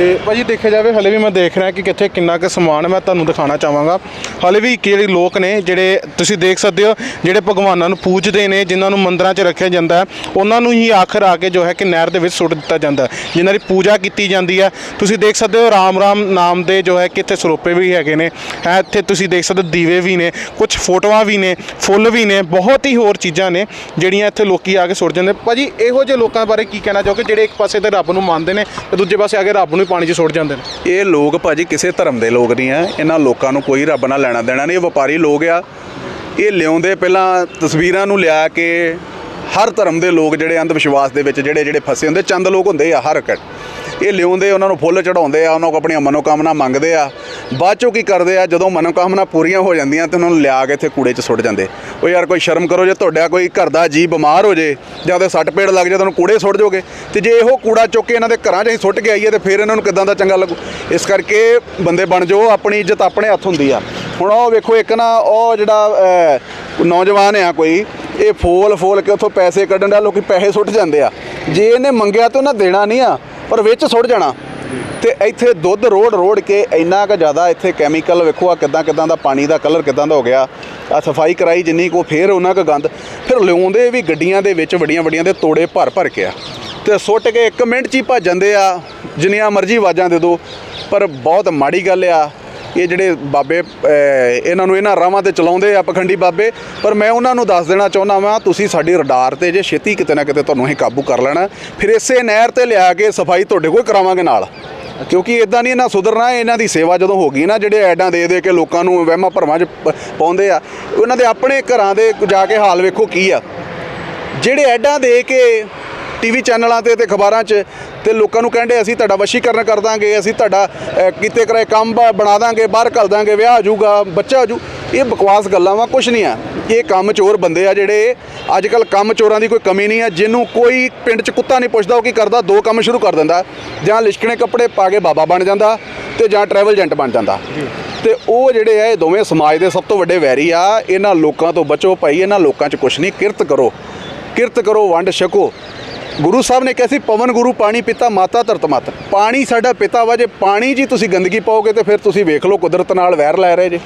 Speaker 2: ਤੇ ਭਾਜੀ ਦੇਖਿਆ ਜਾਵੇ, ਹਲੇ ਵੀ ਮੈਂ ਦੇਖ ਰਿਹਾ ਕਿ ਕਿੱਥੇ ਕਿੰਨਾ ਕੁ ਸਮਾਨ ਮੈਂ ਤੁਹਾਨੂੰ ਦਿਖਾਣਾ ਚਾਹਾਂਗਾ। ਹਲੇ ਵੀ ਜਿਹੜੇ ਲੋਕ ਨੇ, ਜਿਹੜੇ ਤੁਸੀਂ ਦੇਖ ਸਕਦੇ ਹੋ, ਜਿਹੜੇ ਭਗਵਾਨਾਂ ਨੂੰ ਪੂਜਦੇ ਨੇ, ਜਿਨ੍ਹਾਂ ਨੂੰ ਮੰਦਰਾਂ 'ਚ ਰੱਖਿਆ ਜਾਂਦਾ ਹੈ, ਉਹਨਾਂ ਨੂੰ ਹੀ ਆਖਰ ਆ ਕੇ ਜੋ ਹੈ ਕਿ ਨਹਿਰ ਦੇ ਵਿੱਚ ਸੁੱਟ ਦਿੱਤਾ ਜਾਂਦਾ ਜਿਨ੍ਹਾਂ ਦੀ ਪੂਜਾ ਕੀਤੀ ਜਾਂਦੀ ਹੈ। ਤੁਸੀਂ ਦੇਖ ਸਕਦੇ ਹੋ, ਰਾਮ ਰਾਮ ਨਾਮ ਦੇ ਜੋ ਹੈ ਕਿ ਇੱਥੇ ਸਰੋਪੇ ਵੀ ਹੈਗੇ ਨੇ। ਹੈ ਇੱਥੇ ਤੁਸੀਂ ਦੇਖ ਸਕਦੇ ਹੋ, ਦੀਵੇ ਵੀ ਨੇ ਕੁਝ ਫੋਟੋਆਂ ਵੀ ਨੇ, ਫੁੱਲ ਵੀ ਨੇ, ਬਹੁਤ ਹੀ ਹੋਰ ਚੀਜ਼ਾਂ ਨੇ, ਜਿਹੜੀਆਂ ਇੱਥੇ ਲੋਕੀ ਆ ਕੇ ਸੁੱਟ ਜਾਂਦੇ। ਭਾਜੀ ਇਹੋ ਜਿਹੇ ਲੋਕਾਂ ਬਾਰੇ ਕੀ ਕਹਿਣਾ ਚਾਹੋਗੇ, ਜਿਹੜੇ ਇੱਕ ਪਾਸੇ ਤੇ ਰੱਬ ਨੂੰ ਮੰਨਦੇ ਨੇ ਤੇ ਦੂਜੇ ਪਾਸੇ ਆ ਕੇ ਰੱਬ ਨੂੰ ਪਾਣੀ 'ਚ ਸੁੱਟ ਜਾਂਦੇ ਨੇ।
Speaker 1: ਇਹ ਲੋਕ ਭਾਜੀ ਕਿਸੇ ਧਰਮ ਦੇ ਲੋਕ ਨਹੀਂ ਆ। ਇਹਨਾਂ ਲੋਕਾਂ ਨੂੰ ਕੋਈ ਰੱਬ ਨਾਲ ਲੈਣਾ ਦੇਣਾ ਨਹੀਂ। ਇਹ ਵਪਾਰੀ ਲੋਕ ਆ। ਇਹ ਲਿਆਉਂਦੇ ਪਹਿਲਾਂ ਤਸਵੀਰਾਂ ਨੂੰ ਲਿਆ ਕੇ ਹਰ ਧਰਮ ਦੇ ਲੋਕ ਜਿਹੜੇ ਅੰਧ ਵਿਸ਼ਵਾਸ ਦੇ ਵਿੱਚ ਜਿਹੜੇ ਜਿਹੜੇ ਫਸੇ ਹੁੰਦੇ, ਚੰਦ ਲੋਕ ਹੁੰਦੇ ਆ ਹਰ ਇੱਕ। ਇਹ ਲਿਆਉਂਦੇ, ਉਹਨਾਂ ਨੂੰ ਫੁੱਲ ਚੜਾਉਂਦੇ ਆ, ਉਹਨਾਂ ਕੋਲ ਆਪਣੀਆਂ ਮਨੋਕਾਮਨਾ ਮੰਗਦੇ ਆ। ਬਾਅਦ ਚੋਂ ਕੀ ਕਰਦੇ ਆ, ਜਦੋਂ ਮਨੋਕਾਮਨਾ ਪੂਰੀਆਂ ਹੋ ਜਾਂਦੀਆਂ ਤੇ ਉਹਨਾਂ ਨੂੰ ਲਿਆ ਕੇ ਇੱਥੇ ਕੂੜੇ 'ਚ ਸੁੱਟ ਜਾਂਦੇ। ਉਹ ਯਾਰ ਕੋਈ ਸ਼ਰਮ ਕਰੋ, ਜੇ ਤੁਹਾਡਾ ਕੋਈ ਘਰ ਦਾ ਜੀ ਬਿਮਾਰ ਹੋ ਜੇ ਜਾਂ ਉਹਦੇ ਸੱਟ ਪੇੜ ਲੱਗ ਜਾ ਤੁਹਾਨੂੰ ਕੂੜੇ ਸੁੱਟ ਜੋਗੇ। ਤੇ ਜੇ ਇਹੋ ਕੂੜਾ ਚੁੱਕ ਕੇ ਇਹਨਾਂ ਦੇ ਘਰਾਂ 'ਚ ਅਸੀਂ ਸੁੱਟ ਕੇ ਆਈਏ ਤੇ ਫਿਰ ਇਹਨਾਂ ਨੂੰ ਕਿਦਾਂ ਦਾ ਚੰਗਾ ਲੱਗੂ? ਇਸ ਕਰਕੇ ਬੰਦੇ ਬਣ ਜਾਓ, ਆਪਣੀ ਇੱਜ਼ਤ ਆਪਣੇ ਹੱਥ ਹੁੰਦੀ ਆ। ਹੁਣ ਉਹ ਵੇਖੋ ਇੱਕ ਨਾ ਉਹ ਜਿਹੜਾ ਨੌਜਵਾਨ ਆ ਕੋਈ ਇਹ ਫੋਲ ਫੋਲ ਕੇ ਉੱਥੋਂ ਪੈਸੇ ਕੱਢਣ ਦਾ ਲੋਕੀ ਪੈਸੇ ਸੁੱਟ ਜਾਂਦੇ ਆ। ਜੇ ਇਹਨੇ ਮੰਗਿਆ ਤਾਂ ਉਹਨਾਂ ਦੇਣਾ ਨਹੀਂ ਆ, ਪਰ ਵਿੱਚ ਸੁੱਟ ਜਾਣਾ। ਤੇ ਇੱਥੇ ਦੁੱਧ ਰੋੜ ਰੋੜ ਕੇ ਇੰਨਾ ਕੁ ਜ਼ਿਆਦਾ ਇੱਥੇ ਕੈਮੀਕਲ ਵੇਖੋ ਆ ਕਿਦਾਂ ਕਿਦਾਂ ਦਾ ਪਾਣੀ ਦਾ ਕਲਰ ਕਿਦਾਂ ਦਾ ਹੋ ਗਿਆ। ਆ ਸਫ਼ਾਈ ਕਰਾਈ ਜਿੰਨੀ ਕੋ ਫੇਰ ਉਹਨਾਂ ਕੁ ਗੰਦ। ਫਿਰ ਲਿਆਉਂਦੇ ਵੀ ਗੱਡੀਆਂ ਦੇ ਵਿੱਚ ਵੱਡੀਆਂ ਵੱਡੀਆਂ ਦੇ ਤੋੜੇ ਭਰ ਭਰ ਕੇ ਆ। ਤੇ ਸੁੱਟ ਕੇ 1 ਮਿੰਟ 'ਚ ਹੀ ਭੱਜ ਜਾਂਦੇ ਆ, ਜਿੰਨੀਆਂ ਮਰਜ਼ੀ ਆਵਾਜ਼ਾਂ ਦੇ ਦਿਓ। ਪਰ ਬਹੁਤ ਮਾੜੀ ਗੱਲ ਆ ਇਹ ਜਿਹੜੇ ਬਾਬੇ ਇਹਨਾਂ ਨੂੰ ਇਹਨਾਂ ਰਾਵਾਂ ਤੇ ਚਲਾਉਂਦੇ ਆ ਪਖੰਡੀ ਬਾਬੇ, ਪਰ ਮੈਂ ਉਹਨਾਂ ਨੂੰ ਦੱਸ ਦੇਣਾ ਚਾਹੁੰਦਾ ਵਾਂ, ਤੁਸੀਂ ਸਾਡੀ ਰਡਾਰ ਤੇ ਜੇ ਛੇਤੀ ਕਿਤੇ ਨਾ ਕਿਤੇ ਤੁਹਾਨੂੰ ਇਹ ਕਾਬੂ ਕਰ ਲੈਣਾ। ਫਿਰ ਇਸੇ ਨਹਿਰ ਤੇ ਲਿਆ ਕੇ ਸਫ਼ਾਈ ਤੁਹਾਡੇ ਕੋਲ ਕਰਾਵਾਂਗੇ ਨਾਲ। ਕਿਉਂਕਿ ਇਦਾਂ ਨਹੀਂ ਇਹਨਾਂ ਸੁਧਰਨਾ, ਇਹਨਾਂ ਦੀ ਸੇਵਾ ਜਦੋਂ ਹੋ ਗਈ ਨਾ, ਜਿਹੜੇ ਐਡਾਂ ਦੇ ਦੇ ਕੇ ਲੋਕਾਂ ਨੂੰ ਵਹਿਮਾਂ ਭਰਮਾਂ 'ਚ ਪ- ਪਾਉਂਦੇ ਆ, ਉਹਨਾਂ ਦੇ ਆਪਣੇ ਘਰਾਂ ਦੇ ਜਾ ਕੇ ਹਾਲ ਵੇਖੋ ਕੀ ਆ। ਜਿਹੜੇ ਐਡਾਂ ਦੇ ਕੇ ਟੀਵੀ ਚੈਨਲਾਂ ਤੇ ਤੇ ਅਖਬਾਰਾਂ 'ਚ ਤੇ ਲੋਕਾਂ ਨੂੰ ਕਹਿੰਦੇ ਅਸੀਂ ਤੁਹਾਡਾ ਵਸ਼ੀਕਰਨ ਕਰ ਦਾਂਗੇ ਅਸੀਂ ਤੁਹਾਡਾ ਕੀਤੇ ਕਰਾਏ ਕੰਮ ਬਣਾ ਦਾਂਗੇ ਬਾਹਰ ਘੱਲ ਦਾਂਗੇ ਵਿਆਹ ਹੋ ਜਾਊਗਾ ਬੱਚਾ ਹੋ ਜੂ ਇਹ ਬਕਵਾਸ ਗੱਲਾਂ ਵਾ ਕੁਛ ਨਹੀਂ ਆ। ਇਹ ਕੰਮ ਚੋਰ ਬੰਦੇ ਆ ਜਿਹੜੇ ਅੱਜ ਕੱਲ ਕੰਮ ਚੋਰਾਂ ਦੀ ਕੋਈ ਕਮੀ ਨਹੀਂ ਆ ਜਿਹਨੂੰ ਕੋਈ ਪਿੰਡ 'ਚ ਕੁੱਤਾ ਨਹੀਂ ਪੁੱਛਦਾ ਉਹ ਕੀ ਕਰਦਾ ਦੋ ਕੰਮ ਸ਼ੁਰੂ ਕਰ ਦਿੰਦਾ। ਜਾਂ ਲਿਸ਼ਕਣੇ ਕੱਪੜੇ ਪਾ ਕੇ ਬਾਬਾ ਬਣ ਜਾਂਦਾ ਤੇ ਜਾਂ ਟਰੈਵਲ ਏਜੰਟ ਬਣ ਜਾਂਦਾ। ਤੇ ਉਹ ਜਿਹੜੇ ਆ ਇਹ ਦੋਵੇਂ ਸਮਾਜ ਦੇ ਸਭ ਤੋਂ ਵੱਡੇ ਵੈਰੀ ਆ। ਇਹਨਾਂ ਲੋਕਾਂ ਤੋਂ ਬਚੋ ਭਾਈ ਇਹਨਾਂ ਲੋਕਾਂ 'ਚ ਕੁਛ ਨਹੀਂ। ਕਿਰਤ ਕਰੋ। ਕਿਰਤ ਕਰੋ ਵੰਡ ਛਕੋ। ਗੁਰੂ ਸਾਹਿਬ ਨੇ ਕਿਹਾ ਸੀ, ਪਵਨ ਗੁਰੂ, ਪਾਣੀ ਪਿਤਾ, ਮਾਤਾ ਧਰਤ ਮਤ। ਪਾਣੀ ਸਾਡਾ ਪਿਤਾ ਵਾ, ਜੇ ਪਾਣੀ ਜੀ ਤੁਸੀਂ ਗੰਦਗੀ ਪਾਓਗੇ ਤੇ ਫਿਰ ਤੁਸੀਂ ਵੇਖ ਲਓ ਕੁਦਰਤ ਨਾਲ ਵੈਰ ਲੈ ਰਹੇ ਜੇ।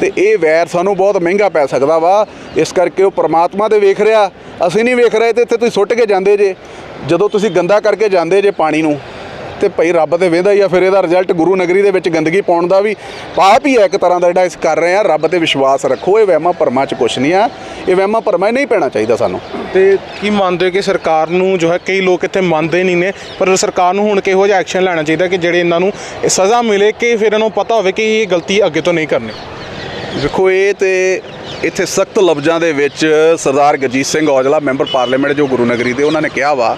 Speaker 1: ਤੇ ਇਹ ਵੈਰ ਸਾਨੂੰ ਬਹੁਤ ਮਹਿੰਗਾ ਪੈ ਸਕਦਾ ਵਾ। ਇਸ ਕਰਕੇ ਉਹ ਪ੍ਰਮਾਤਮਾ ਦੇ ਵੇਖ ਰਿਹਾ। ਅਸੀਂ ਨਹੀਂ ਵੇਖ ਰਹੇ ਤੇ ਇੱਥੇ ਤੁਸੀਂ ਸੁੱਟ ਕੇ ਜਾਂਦੇ ਜੇ। ਜਦੋਂ ਤੁਸੀਂ ਗੰਦਾ ਕਰਕੇ ਜਾਂਦੇ ਜੇ ਪਾਣੀ ਨੂੰ ਤੇ ਭਾਈ ਰੱਬ ਤੇ ਵੇਂਦਾ ਹੀ ਆ ਫਿਰ ਇਹਦਾ ਰਿਜ਼ਲਟ ਗੁਰੂ ਨਗਰੀ ਦੇ ਵਿੱਚ ਗੰਦਗੀ ਪਾਉਣ ਦਾ ਵੀ ਪਾਪ ਹੀ ਹੈ ਇੱਕ ਤਰ੍ਹਾਂ ਦਾ ਜਿਹੜਾ ਇਸ ਕਰ ਰਹੇ ਆ ਰੱਬ ਤੇ ਵਿਸ਼ਵਾਸ ਰੱਖੋ ਇਹ ਵਹਿਮਾਂ ਭਰਮਾਂ 'ਚ ਕੁਛ ਨਹੀਂ ਆ ਇਹ ਵਹਿਮਾਂ ਭਰਮਾਂ ਨਹੀਂ ਪੈਣਾ ਚਾਹੀਦਾ ਸਾਨੂੰ।
Speaker 2: ਤੇ ਕੀ ਮੰਨਦੇ ਹੋ ਕਿ ਸਰਕਾਰ ਨੂੰ ਜੋ ਹੈ ਕਈ ਲੋਕ ਇੱਥੇ ਮੰਨਦੇ ਨਹੀਂ ਨੇ ਪਰ ਸਰਕਾਰ ਨੂੰ ਹੁਣ ਕਿਹੋ ਜਿਹਾ ਐਕਸ਼ਨ ਲੈਣਾ ਚਾਹੀਦਾ ਕਿ ਜਿਹੜੇ ਇਹਨਾਂ ਨੂੰ ਸਜ਼ਾ ਮਿਲੇ ਕਿ ਫਿਰ ਇਹਨਾਂ ਨੂੰ ਪਤਾ ਹੋਵੇ ਕਿ ਇਹ ਗਲਤੀ ਅੱਗੇ ਤੋਂ ਨਹੀਂ ਕਰਨੀ?
Speaker 1: ਵੇਖੋ ਇਹ ਤੇ ਇੱਥੇ ਸਖਤ ਲਫ਼ਜ਼ਾਂ ਦੇ ਵਿੱਚ ਸਰਦਾਰ ਗਰਜੀਤ ਸਿੰਘ ਔਜਲਾ ਮੈਂਬਰ ਪਾਰਲੀਮੈਂਟ ਜੋ ਗੁਰੂ ਨਗਰੀ ਦੇ ਉਹਨਾਂ ਨੇ ਕਿਹਾ ਵਾ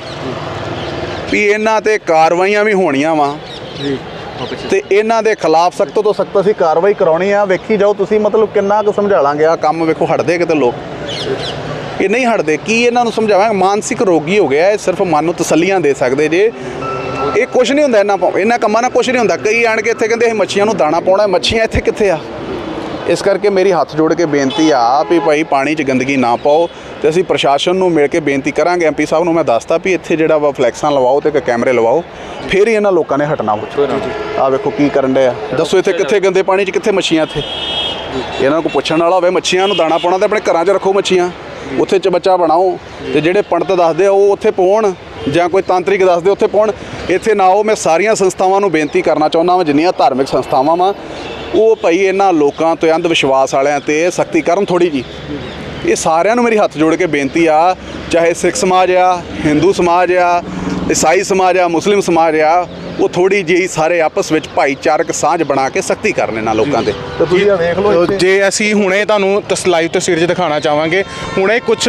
Speaker 1: ਵੀ ਇਹਨਾਂ ਤੇ ਕਾਰਵਾਈਆਂ ਵੀ ਹੋਣੀਆਂ ਵਾ।
Speaker 2: ਜੀ।
Speaker 1: ਤੇ ਇਹਨਾਂ ਦੇ ਖਿਲਾਫ ਸਖਤ ਤੋਂ ਸਖਤ ਅਸੀਂ ਕਾਰਵਾਈ ਕਰਾਉਣੀ ਆ। ਵੇਖੀ ਜਾਓ ਤੁਸੀਂ ਮਤਲਬ ਕਿੰਨਾ ਕੁ ਸਮਝਾ ਲਾਂਗੇ। ਆ ਕੰਮ ਵੇਖੋ ਹਟਦੇ ਕਿਤੇ ਲੋਕ। ਇਹ ਨਹੀਂ ਹਟਦੇ। ਕੀ ਇਹਨਾਂ ਨੂੰ ਸਮਝਾਵਾਂਗੇ? ਮਾਨਸਿਕ ਰੋਗੀ ਹੋ ਗਿਆ। ਇਹ ਸਿਰਫ ਮਨ ਨੂੰ ਤਸੱਲੀਆਂ ਦੇ ਸਕਦੇ ਜੇ। ਇਹ ਕੁਝ ਨਹੀਂ ਹੁੰਦਾ ਇਹਨਾਂ ਇਹਨਾਂ ਕੰਮਾਂ ਨਾਲ ਕੁਝ ਨਹੀਂ ਹੁੰਦਾ। ਕਈ ਆਣ ਕੇ ਇੱਥੇ ਕਹਿੰਦੇ ਅਸੀਂ ਮੱਛੀਆਂ ਨੂੰ ਦਾਣਾ ਪਾਉਣਾ ਮੱਛੀਆਂ ਇੱਥੇ ਕਿੱਥੇ ਆ? ਇਸ ਕਰਕੇ ਮੇਰੀ ਹੱਥ ਜੋੜ ਕੇ ਬੇਨਤੀ ਆ ਵੀ ਭਾਈ ਪਾਣੀ 'ਚ ਗੰਦਗੀ ਨਾ ਪਾਓ ਤੇ ਅਸੀਂ ਪ੍ਰਸ਼ਾਸਨ ਨੂੰ ਮਿਲ ਕੇ ਬੇਨਤੀ ਕਰਾਂਗੇ ਐਮਪੀ ਸਾਹਿਬ ਨੂੰ ਮੈਂ ਦੱਸਤਾ ਵੀ ਇੱਥੇ ਜਿਹੜਾ ਵਾ ਫਲੈਕਸਾਂ ਲਵਾਓ ਤੇ ਇੱਕ ਕੈਮਰੇ ਲਵਾਓ ਫਿਰ ਹੀ ਇਹਨਾਂ ਲੋਕਾਂ ਨੇ ਹਟਣਾ ਹੋ ਆ ਵੇਖੋ ਕੀ ਕਰਨ ਦੇ ਆ। ਦੱਸੋ ਇੱਥੇ ਕਿੱਥੇ ਗੰਦੇ ਪਾਣੀ 'ਚ ਕਿੱਥੇ ਮੱਛੀਆਂ ਇੱਥੇ? ਇਹਨਾਂ ਨੂੰ ਪੁੱਛਣ ਵਾਲਾ ਹੋਵੇ ਮੱਛੀਆਂ ਨੂੰ ਦਾਣਾ ਪਾਉਣਾ ਤੇ ਆਪਣੇ ਘਰਾਂ 'ਚ ਰੱਖੋ ਮੱਛੀਆਂ। ਉੱਥੇ ਚ ਬੱਚਾ ਬਣਾਓ ਤੇ ਜਿਹੜੇ ਪੰਡਤ ਦੱਸਦੇ ਆ ਉਹ ਉੱਥੇ ਪਾਉਣ ਜਾਂ ਕੋਈ ਤਾਂਤਰਿਕ ਦੱਸਦੇ ਉੱਥੇ ਪਾਉਣ। ਇੱਥੇ ਨਾ ਉਹ ਮੈਂ ਸਾਰੀਆਂ ਸੰਸਥਾਵਾਂ ਨੂੰ ਬੇਨਤੀ ਕਰਨਾ ਚਾਹੁੰਦਾ ਵਾਂ ਜਿੰਨੀਆਂ ਧਾਰਮਿਕ ਸੰਸਥਾਵਾਂ ਵਾਂ ਉਹ ਭਾਈ ਇਹਨਾਂ ਲੋਕਾਂ ਤੇ ਅੰਧ ਵਿਸ਼ਵਾਸ ਵਾਲਿਆਂ ਤੇ ਸਖਤੀ ਕਰਨ ਥੋੜੀ ਜੀ। ਇਹ ਸਾਰਿਆਂ ਨੂੰ ਮੇਰੀ ਹੱਥ ਜੋੜ ਕੇ ਬੇਨਤੀ ਆ, ਚਾਹੇ ਸਿੱਖ ਸਮਾਜ ਆ, ਹਿੰਦੂ ਸਮਾਜ ਆ, ਈਸਾਈ ਸਮਾਜ ਆ, ਮੁਸਲਿਮ ਸਮਾਜ ਆ ਉਹ ਥੋੜੀ ਜਿਹੀ ਸਾਰੇ ਆਪਸ ਵਿੱਚ ਭਾਈਚਾਰਕ ਸਾਂਝ ਬਣਾ ਕੇ ਸਖਤੀ ਕਰਨ ਇਹਨਾਂ ਲੋਕਾਂ ਦੇ। ਤੇ ਤੁਸੀਂ ਆ ਵੇਖ ਲਓ ਇੱਥੇ।
Speaker 2: ਜੇ ਅਸੀਂ ਹੁਣੇ ਤੁਹਾਨੂੰ ਤਸ ਲਾਈਵ ਤਸਵੀਰ 'ਚ ਦਿਖਾਉਣਾ ਚਾਹਾਂਗੇ ਹੁਣੇ ਕੁਝ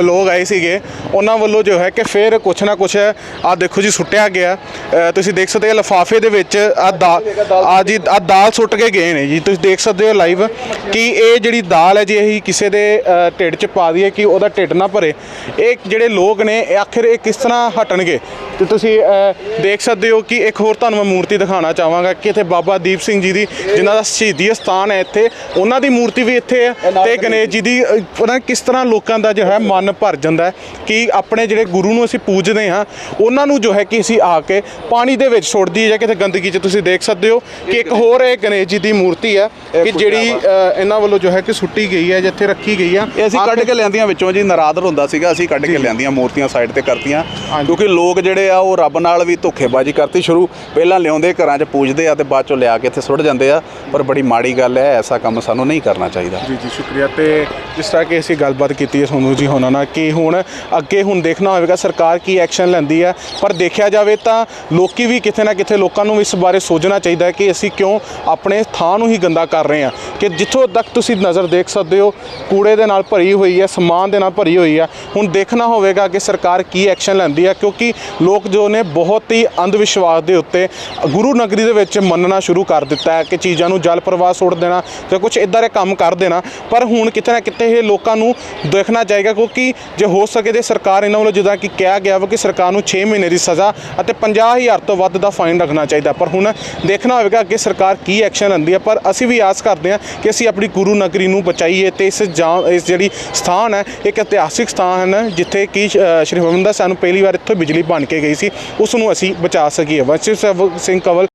Speaker 2: ਲੋਕ ਆਏ ਸੀਗੇ ਉਹਨਾਂ ਵੱਲੋਂ ਜੋ ਹੈ ਕਿ ਫਿਰ ਕੁਛ ਨਾ ਕੁਛ ਆ ਦੇਖੋ ਜੀ ਸੁੱਟਿਆ ਗਿਆ। ਅ, ਤੁਸੀਂ ਦੇਖ ਸਕਦੇ ਹੋ ਲਫਾਫੇ ਦੇ ਵਿੱਚ ਆ ਦਾਲ ਆ ਜੀ ਆ ਦਾਲ ਸੁੱਟ ਕੇ ਗਏ ਨੇ ਜੀ। ਤੁਸੀਂ ਦੇਖ ਸਕਦੇ ਹੋ ਲਾਈਵ ਕਿ ਇਹ ਜਿਹੜੀ ਦਾਲ ਹੈ ਜੀ ਇਹ ਕਿਸੇ ਦੇ ਅ, ਢਿੱਡ 'ਚ ਪਾ ਦਈਏ ਕਿ ਉਹਦਾ ਢਿੱਡ ਨਾ ਭਰੇ। ਇਹ ਜਿਹੜੇ ਲੋਕ ਨੇ ਇਹ ਆਖਿਰ ਇਹ ਕਿਸ ਤਰ੍ਹਾਂ ਹਟਣਗੇ? ਤੇ ਤੁਸੀਂ ਅ, ਦੇਖ ਸਕਦੇ ਹੋ ਕਿ ਇੱਕ ਹੋਰ ਤੁਹਾਨੂੰ ਮੈਂ ਮੂਰਤੀ ਦਿਖਾਉਣਾ ਚਾਹਾਂਗਾ ਕਿ ਇੱਥੇ ਬਾਬਾ ਦੀਪ ਸਿੰਘ ਜੀ ਦੀ ਜਿਨ੍ਹਾਂ ਦਾ ਸ਼ਹੀਦੀ ਸਥਾਨ ਹੈ ਇੱਥੇ ਉਹਨਾਂ ਦੀ ਮੂਰਤੀ ਵੀ ਇੱਥੇ ਹੈ ਤੇ ਗਣੇਸ਼ ਜੀ ਦੀ ਉਹਨਾਂ ਕਿਸ ਤਰ੍ਹਾਂ ਲੋਕਾਂ ਦਾ ਜੋ ਹੈ ਮਨ ਭਰ ਜਾਂਦਾ ਹੈ ਕਿ ਆਪਣੇ ਜਿਹੜੇ ਗੁਰੂ ਨੂੰ ਅਸੀਂ ਪੂਜਦੇ ਹਾਂ ਉਹਨਾਂ ਨੂੰ ਜੋ ਹੈ ਕਿ ਅਸੀਂ ਆ ਕੇ ਪਾਣੀ ਦੇ ਵਿੱਚ ਸੁੱਟ ਦਈਏ ਜਾਂ ਕਿਤੇ ਗੰਦਗੀ 'ਚ ਤੁਸੀਂ ਦੇਖ ਸਕਦੇ ਹੋ ਕਿ ਇੱਕ ਹੋਰ ਇਹ ਗਣੇਸ਼ ਜੀ ਦੀ ਮੂਰਤੀ ਹੈ ਕਿ ਜਿਹੜੀ ਇਹਨਾਂ ਵੱਲੋਂ ਜੋ ਹੈ ਕਿ ਸੁੱਟੀ ਗਈ ਹੈ ਜਿੱਥੇ ਰੱਖੀ ਗਈ ਹੈ
Speaker 1: ਇਹ ਅਸੀਂ ਕੱਢ ਕੇ ਲਿਆਂਦੀਆਂ ਵਿੱਚੋਂ ਜੀ ਨਰਾਦਰ ਹੁੰਦਾ ਸੀਗਾ ਅਸੀਂ ਕੱਢ ਕੇ ਲਿਆਂਦੀਆਂ ਮੂਰਤੀਆਂ ਸਾਈਡ ਤੇ ਕਰਤੀਆਂ। ਕਿਉਂਕਿ ਲੋਕ ਜਿਹੜੇ ਆ ਉਹ ਰੱਬ ਨਾਲ ਵੀ ਧੋਖੇਬਾਜ਼ੀ ਕਰਤੀ ਸ਼ੁਰੂ। ਪਹਿਲਾਂ ਲਿਆਉਂਦੇ, ਘਰਾਂ 'ਚ ਪੂਜਦੇ ਆ ਤੇ ਬਾਅਦ 'ਚੋਂ ਲਿਆ ਕੇ ਇੱਥੇ ਸੁੱਟ ਜਾਂਦੇ ਆ। ਪਰ ਬੜੀ ਮਾੜੀ ਗੱਲ ਹੈ, ਐਸਾ ਕੰਮ ਸਾਨੂੰ ਨਹੀਂ ਕਰਨਾ ਚਾਹੀਦਾ।
Speaker 2: ਜੀ ਜੀ, ਸ਼ੁਕਰੀਆ। ਤੇ ਜਿਸ ਤਰ੍ਹਾਂ ਕਿ ਅਸੀਂ ਗੱਲਬਾਤ ਕੀਤੀ ਹੈ ਸੋਨੂ ਜੀ ਹੋਣਾ ਨਾਲ ਕਿ ਹੁਣ ਅੱਗੇ ਹੁਣ ਦੇਖਣਾ ਹੋਵੇਗਾ ਸਰਕਾਰ ਕੀ ਐਕਸ਼ਨ ਲੈਂਦੀ ਹੈ। ਪਰ ਦੇਖਿਆ ਜਾਵੇ ਤਾਂ ਲੋਕੀ ਵੀ ਕਿਤੇ ਨਾ ਕਿਤੇ ਲੋਕਾਂ ਨੂੰ ਇਸ ਬਾਰੇ ਸੋਚਣਾ ਚਾਹੀਦਾ ਹੈ ਕਿ ਅਸੀਂ ਕਿਉਂ ਆਪਣੇ ਥਾਂ ਨੂੰ ਹੀ ਗੰਦਾ ਕਰ ਰਹੇ ਹਾਂ। ਕਿ ਜਿੱਥੋਂ ਤੱਕ ਤੁਸੀਂ ਨਜ਼ਰ ਦੇਖ ਸਕਦੇ ਹੋ, ਕੂੜੇ ਦੇ ਨਾਲ ਭਰੀ ਹੋਈ ਹੈ, ਸਮਾਨ ਦੇ ਨਾਲ ਭਰੀ ਹੋਈ ਹੈ। ਹੁਣ ਦੇਖਣਾ ਹੋਵੇਗਾ ਕਿ ਸਰਕਾਰ ਕੀ ਐਕਸ਼ਨ ਲੈਂਦੀ ਹੈ, ਕਿਉਂਕਿ ਲੋਕ ਜੋ ਨੇ ਬਹੁਤ ਹੀ ਅੰਧ ਵਿਸ਼ਵਾਸ ਦੇ ਉੱਤੇ ਗੁਰੂ ਨਗਰੀ ਦੇ ਵਿੱਚ ਮੰਨਣਾ ਸ਼ੁਰੂ ਕਰ ਦਿੱਤਾ ਹੈ ਕਿ ਚੀਜ਼ਾਂ ਨੂੰ ਜਲ ਪ੍ਰਵਾਹ ਸੁੱਟ ਦੇਣਾ ਜਾਂ ਕੁਝ ਇਦਾਂ ਦੇ ਕੰਮ ਕਰ ਦੇਣਾ। ਪਰ ਹੁਣ ਕਿਤੇ ਨਾ ਕਿਤੇ ਇਹ ਲੋਕਾਂ ਨੂੰ ਦੇਖਣਾ ਚਾਹੀਦਾ ਕਿਉਂਕਿ ਜੇ ਹੋ ਸਕੇ ਤੇ ਸਰਕਾਰ ਇਹਨਾਂ ਵੱਲੋਂ ਜਿੱਦਾਂ ਕਿ ਕਿਹਾ ਗਿਆ ਵਾ ਕਿ ਸਰਕਾਰ ਨੂੰ 6 ਮਹੀਨੇ ਦੀ ਸਜ਼ਾ ਅਤੇ 50000 ਤੋਂ ਵੱਧ ਦਾ ਫਾਈਨ ਰੱਖਣਾ ਚਾਹੀਦਾ। ਪਰ ਹੁਣ ਦੇਖਣਾ ਹੋਵੇਗਾ ਅੱਗੇ ਸਰਕਾਰ ਕੀ ਐਕਸ਼ਨ ਲੈਂਦੀ ਹੈ। ਪਰ ਅਸੀਂ ਵੀ ਆਸ ਕਰਦੇ ਹਾਂ ਕਿ ਅਸੀਂ ਆਪਣੀ ਗੁਰੂ ਨਗਰੀ ਨੂੰ ਬਚਾਈਏ ਤੇ ਇਸ ਜਾਂ ਇਸ ਜਿਹੜੀ ਸਥਾਨ ਹੈ, ਇੱਕ ਇਤਿਹਾਸਿਕ ਸਥਾਨ ਹੈ ਜਿੱਥੇ ਕਿ ਸ਼੍ਰੀ ਹਰਿਮੰਦਰ ਸਾਹਿਬ ਨੂੰ ਪਹਿਲੀ ਵਾਰ ਇੱਥੋਂ ਬਿਜਲੀ ਬਣ ਕੇ ਗਈ ਸੀ ਉਸ ਨੂੰ ਅਸੀਂ ਬਚਾ ਸਕੀਏ। ਵੰਸ਼ਿਪ ਸਿੰਘ ਸਿੰਘ ਕੰਵਲ